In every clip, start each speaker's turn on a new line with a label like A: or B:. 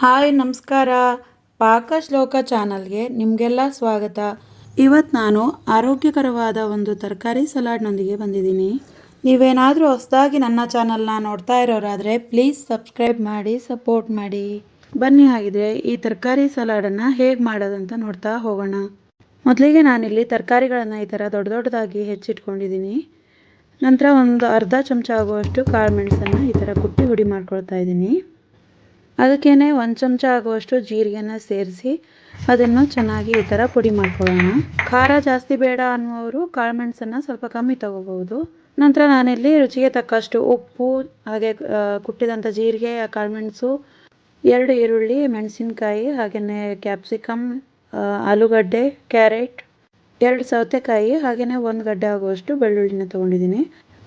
A: Hi, ನಮಸ್ಕಾರ. ಪಾಕ ಶ್ಲೋಕ ಚಾನಲ್ಗೆ ನಿಮಗೆಲ್ಲ ಸ್ವಾಗತ. ಇವತ್ತು ನಾನು ಆರೋಗ್ಯಕರವಾದ ಒಂದು ತರಕಾರಿ ಸಲಾಡ್ನೊಂದಿಗೆ ಬಂದಿದ್ದೀನಿ. ನೀವೇನಾದರೂ ಹೊಸದಾಗಿ ನನ್ನ ಚಾನಲ್ನ ನೋಡ್ತಾ ಇರೋರಾದರೆ ಪ್ಲೀಸ್ ಸಬ್ಸ್ಕ್ರೈಬ್ ಮಾಡಿ, ಸಪೋರ್ಟ್ ಮಾಡಿ. ಬನ್ನಿ ಹಾಗಿದ್ರೆ ಈ ತರಕಾರಿ ಸಲಾಡನ್ನು ಹೇಗೆ ಮಾಡೋದಂತ ನೋಡ್ತಾ ಹೋಗೋಣ. ಮೊದಲಿಗೆ ನಾನಿಲ್ಲಿ ತರಕಾರಿಗಳನ್ನು ಈ ಥರ ದೊಡ್ಡ ದೊಡ್ಡದಾಗಿ ಹೆಚ್ಚಿಟ್ಕೊಂಡಿದ್ದೀನಿ. ನಂತರ ಒಂದು ಅರ್ಧ ಚಮಚ ಆಗುವಷ್ಟು ಕಾಳು ಮೆಣಸನ್ನು ಈ ಥರ ಕುಟ್ಟಿ ಹುಡಿ ಮಾಡ್ಕೊಳ್ತಾ ಇದ್ದೀನಿ. ಅದಕ್ಕೇ ಒಂದು ಚಮಚ ಆಗುವಷ್ಟು ಜೀರಿಗೆನ ಸೇರಿಸಿ ಅದನ್ನು ಚೆನ್ನಾಗಿ ಈ ಥರ ಪುಡಿ ಮಾಡ್ಕೊಳ್ಳೋಣ. ಖಾರ ಜಾಸ್ತಿ ಬೇಡ ಅನ್ನುವರು ಕಾಳುಮೆಣಸನ್ನು ಸ್ವಲ್ಪ ಕಮ್ಮಿ ತಗೋಬಹುದು. ನಂತರ ನಾನಿಲ್ಲಿ ರುಚಿಗೆ ತಕ್ಕಷ್ಟು ಉಪ್ಪು, ಹಾಗೆ ಕುಟ್ಟಿದಂಥ ಜೀರಿಗೆ ಕಾಳುಮೆಣಸು ಎರಡು ಈರುಳ್ಳಿ, ಮೆಣಸಿನಕಾಯಿ ಹಾಗೆಯೇ ಕ್ಯಾಪ್ಸಿಕಮ್ ಆಲೂಗಡ್ಡೆ, ಕ್ಯಾರೆಟ್, ಎರಡು ಸೌತೆಕಾಯಿ ಹಾಗೆಯೇ ಒಂದು ಗಡ್ಡೆ ಆಗುವಷ್ಟು ಬೆಳ್ಳುಳ್ಳಿನ ತೊಗೊಂಡಿದ್ದೀನಿ.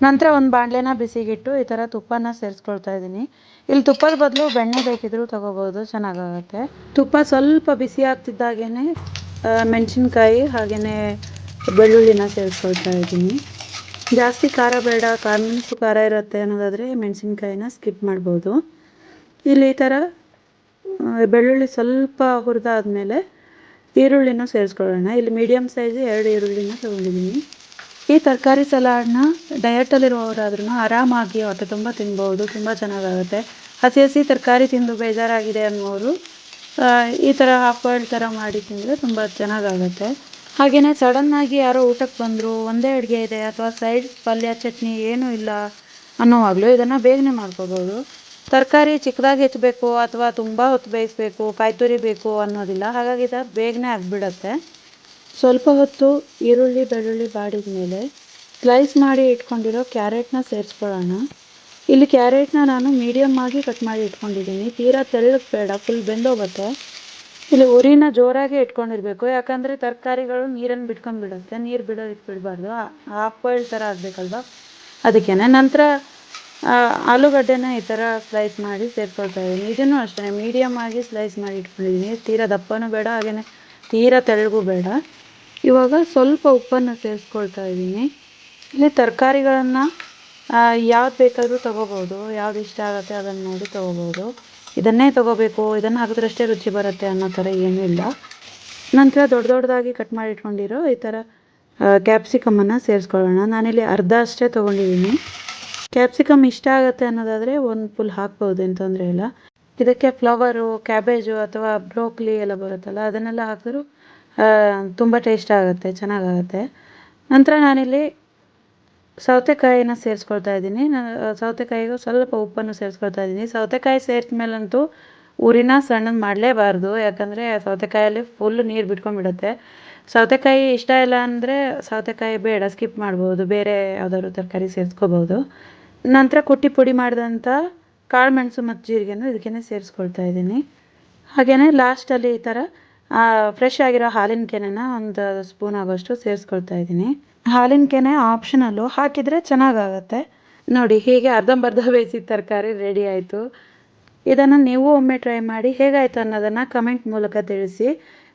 A: ನಂತರ ಒಂದು ಬಾಣಲೆನ ಬಿಸಿಗಿಟ್ಟು ಈ ಥರ ತುಪ್ಪನ ಸೇರಿಸ್ಕೊಳ್ತಾ ಇದ್ದೀನಿ ಇಲ್ಲಿ ತುಪ್ಪದ ಬದಲು ಬೆಣ್ಣೆ ಬೇಕಿದ್ರೂ ತೊಗೋಬೋದು, ಚೆನ್ನಾಗಾಗುತ್ತೆ. ತುಪ್ಪ ಸ್ವಲ್ಪ ಬಿಸಿ ಆಗ್ತಿದ್ದಾಗೇ ಮೆಣಸಿನ್ಕಾಯಿ ಹಾಗೆಯೇ ಬೆಳ್ಳುಳ್ಳಿನ ಸೇರಿಸ್ಕೊಳ್ತಾ ಇದ್ದೀನಿ ಜಾಸ್ತಿ ಖಾರ ಬೇಡ ಕಾಳುಮೆಣಸು ಖಾರ ಇರುತ್ತೆ ಅನ್ನೋದಾದರೆ ಮೆಣಸಿನ್ಕಾಯಿನ ಸ್ಕಿಪ್ ಮಾಡ್ಬೋದು. ಇಲ್ಲಿ ಈ ಥರ ಬೆಳ್ಳುಳ್ಳಿ ಸ್ವಲ್ಪ ಹುರಿದಾದ್ಮೇಲೆ ಈರುಳ್ಳಿನೂ ಸೇರಿಸ್ಕೊಳ್ಳೋಣ. ಇಲ್ಲಿ ಮೀಡಿಯಮ್ ಸೈಜ್ ಎರಡು ಈರುಳ್ಳಿನ ತೊಗೊಂಡಿದ್ದೀನಿ ಈ ತರಕಾರಿ ಸಲಾಡ್ನ ಡಯಟಲ್ಲಿರುವವರಾದ್ರೂ ಆರಾಮಾಗಿ ಹೊಟ್ಟೆ ತುಂಬ ತಿನ್ಬೋದು, ತುಂಬ ಚೆನ್ನಾಗಾಗುತ್ತೆ. ಹಸಿ ಹಸಿ ತರಕಾರಿ ತಿಂದು ಬೇಜಾರಾಗಿದೆ ಅನ್ನೋರು ಈ ಥರ ಹಾಫ್ ಬಾಯ್ಲ್ ಥರ ಮಾಡಿ ತಿಂದರೆ ತುಂಬ ಚೆನ್ನಾಗಾಗುತ್ತೆ. ಹಾಗೆಯೇ ಸಡನ್ನಾಗಿ ಯಾರೋ ಊಟಕ್ಕೆ ಬಂದರು, ಒಂದೇ ಅಡುಗೆ ಇದೆ ಅಥವಾ ಸೈಡ್ ಪಲ್ಯ, ಚಟ್ನಿ ಏನೂ ಇಲ್ಲ ಅನ್ನೋವಾಗಲೂ ಇದನ್ನು ಬೇಗನೆ ಮಾಡ್ಕೋಬೋದು. ತರಕಾರಿ ಚಿಕ್ಕದಾಗಿ ಹೆಚ್ಚಬೇಕು ಅಥವಾ ತುಂಬ ಹೊತ್ತು ಬೇಯಿಸ್ಬೇಕು ಕಾಯಿ ತುರಿ ಅನ್ನೋದಿಲ್ಲ. ಹಾಗಾಗಿ ಇದು ಬೇಗನೆ ಆಗಿಬಿಡತ್ತೆ. ಸ್ವಲ್ಪ ಹೊತ್ತು ಈರುಳ್ಳಿ, ಬೆಳ್ಳುಳ್ಳಿ ಬಾಡಿದ ಮೇಲೆ ಸ್ಲೈಸ್ ಮಾಡಿ ಇಟ್ಕೊಂಡಿರೋ ಕ್ಯಾರೆಟ್ನ ಸೇರಿಸ್ಕೊಳ್ಳೋಣ. ಇಲ್ಲಿ ಕ್ಯಾರೆಟ್ನ ನಾನು ಮೀಡಿಯಮ್ ಆಗಿ ಕಟ್ ಮಾಡಿ ಇಟ್ಕೊಂಡಿದ್ದೀನಿ. ತೀರಾ ತೆಳ್ಳಗೆ ಬೇಡ ಫುಲ್ ಬೆಂದೋಗುತ್ತೆ. ಇಲ್ಲಿ ಉರಿನ ಜೋರಾಗಿ ಇಟ್ಕೊಂಡಿರಬೇಕು. ಯಾಕಂದರೆ ತರಕಾರಿಗಳು ನೀರನ್ನು ಬಿಟ್ಕೊಂಡ್ಬಿಡುತ್ತೆ ನೀರು ಬಿಡೋದಕ್ಕೆ ಬಿಡಬಾರ್ದು. ಹಾಫ್ ಬಾಯ್ಲ್ ಥರ ಆಗಬೇಕಲ್ವ? ಅದಕ್ಕೇ ನಂತರ ಆಲೂಗಡ್ಡೆನ ಈ ಥರ ಸ್ಲೈಸ್ ಮಾಡಿ ಸೇರ್ಕೊಳ್ತಾ ಇದ್ದೀನಿ. ಇದನ್ನು ಅಷ್ಟೇ ಮೀಡಿಯಮ್ ಆಗಿ ಸ್ಲೈಸ್ ಮಾಡಿ ಇಟ್ಕೊಂಡಿದ್ದೀನಿ. ತೀರಾ ದಪ್ಪನೂ ಬೇಡ ಹಾಗೆಯೇ ತೀರಾ ತೆಳ್ಳಗೂ ಬೇಡ. ಇವಾಗ ಸ್ವಲ್ಪ ಉಪ್ಪನ್ನು ಸೇರಿಸ್ಕೊಳ್ತಾ ಇದ್ದೀನಿ. ಇಲ್ಲಿ ತರಕಾರಿಗಳನ್ನು ಯಾವ್ದು ಬೇಕಾದರೂ ತೊಗೋಬೋದು ಯಾವ್ದು ಇಷ್ಟ ಆಗುತ್ತೆ ಅದನ್ನು ನೋಡಿ ತೊಗೋಬೋದು ಇದನ್ನೇ ತೊಗೋಬೇಕು. ಇದನ್ನು ಹಾಕಿದ್ರಷ್ಟೇ ರುಚಿ ಬರುತ್ತೆ ಅನ್ನೋ ಥರ ಏನೂ ಇಲ್ಲ. ನಂತರ ದೊಡ್ಡ ದೊಡ್ಡದಾಗಿ ಕಟ್ ಮಾಡಿ ಇಟ್ಕೊಂಡಿರೋ ಈ ಥರ ಕ್ಯಾಪ್ಸಿಕಮನ್ನು ಸೇರಿಸ್ಕೊಳ್ಳೋಣ. ನಾನಿಲ್ಲಿ ಅರ್ಧ ಅಷ್ಟೇ ತೊಗೊಂಡಿದ್ದೀನಿ. ಕ್ಯಾಪ್ಸಿಕಮ್ ಇಷ್ಟ ಆಗುತ್ತೆ ಅನ್ನೋದಾದರೆ ಒಂದು ಫುಲ್ ಹಾಕ್ಬೋದು, ಏನು ತೊಂದರೆ ಇಲ್ಲ. ಇದಕ್ಕೆ ಫ್ಲವರು, ಕ್ಯಾಬೇಜು ಅಥವಾ ಬ್ರೋಕ್ಲಿ ಎಲ್ಲ ಬರುತ್ತಲ್ಲ, ಅದನ್ನೆಲ್ಲ ಹಾಕಿದ್ರು ತುಂಬ ಟೇಸ್ಟ್ ಆಗುತ್ತೆ, ಚೆನ್ನಾಗಾಗುತ್ತೆ. ನಂತರ ನಾನಿಲ್ಲಿ ಸೌತೆಕಾಯಿನ ಸೇರಿಸ್ಕೊಳ್ತಾ ಇದ್ದೀನಿ. ಸೌತೆಕಾಯಿಗೂ ಸ್ವಲ್ಪ ಉಪ್ಪನ್ನು ಸೇರಿಸ್ಕೊಳ್ತಾ ಇದ್ದೀನಿ. ಸೌತೆಕಾಯಿ ಸೇರಿದ ಮೇಲಂತೂ ಉರಿನ ಸಣ್ಣದು ಮಾಡಲೇಬಾರ್ದು, ಯಾಕಂದರೆ ಸೌತೆಕಾಯಲ್ಲಿ ಫುಲ್ ನೀರು ಬಿಟ್ಕೊಂಡ್ಬಿಡುತ್ತೆ. ಸೌತೆಕಾಯಿ ಇಷ್ಟ ಇಲ್ಲ ಅಂದರೆ ಸೌತೆಕಾಯಿ ಬೇಡ ಸ್ಕಿಪ್ ಮಾಡ್ಬೋದು. ಬೇರೆ ಯಾವುದಾದ್ರು ತರಕಾರಿ ಸೇರಿಸ್ಕೋಬೋದು. ನಂತರ ಕುಟ್ಟಿ ಪುಡಿ ಮಾಡಿದಂಥ ಕಾಳುಮೆಣಸು ಮತ್ತು ಜೀರಿಗೆನೂ ಇದಕ್ಕೇ ಸೇರಿಸ್ಕೊಳ್ತಾ ಇದ್ದೀನಿ. ಹಾಗೆಯೇ ಲಾಸ್ಟಲ್ಲಿ ಈ ಥರ ಫ್ರೆಶ್ ಆಗಿರೋ ಹಾಲಿನ ಕೆನೆನ ಒಂದು ಸ್ಪೂನ್ ಆಗೋಷ್ಟು ಸೇರಿಸ್ಕೊಳ್ತಾ ಇದ್ದೀನಿ. ಹಾಲಿನ ಕೆನೆ ಆಪ್ಷನಲ್ಲು ಹಾಕಿದರೆ ಚೆನ್ನಾಗಾಗತ್ತೆ. ನೋಡಿ, ಹೀಗೆ ಅರ್ಧಂಬರ್ಧ ಬೇಯಿಸಿದ ತರಕಾರಿ ರೆಡಿ ಆಯಿತು. ಇದನ್ನು ನೀವು ಒಮ್ಮೆ ಟ್ರೈ ಮಾಡಿ ಹೇಗಾಯಿತು ಅನ್ನೋದನ್ನು ಕಮೆಂಟ್ ಮೂಲಕ ತಿಳಿಸಿ.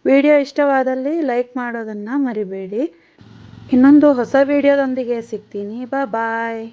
A: ವಿಡಿಯೋ ಇಷ್ಟವಾದಲ್ಲಿ ಲೈಕ್ ಮಾಡೋದನ್ನು ಮರಿಬೇಡಿ. ಇನ್ನೊಂದು ಹೊಸ ವಿಡಿಯೋದೊಂದಿಗೆ ಸಿಗ್ತೀನಿ. ಬಾ ಬಾಯ್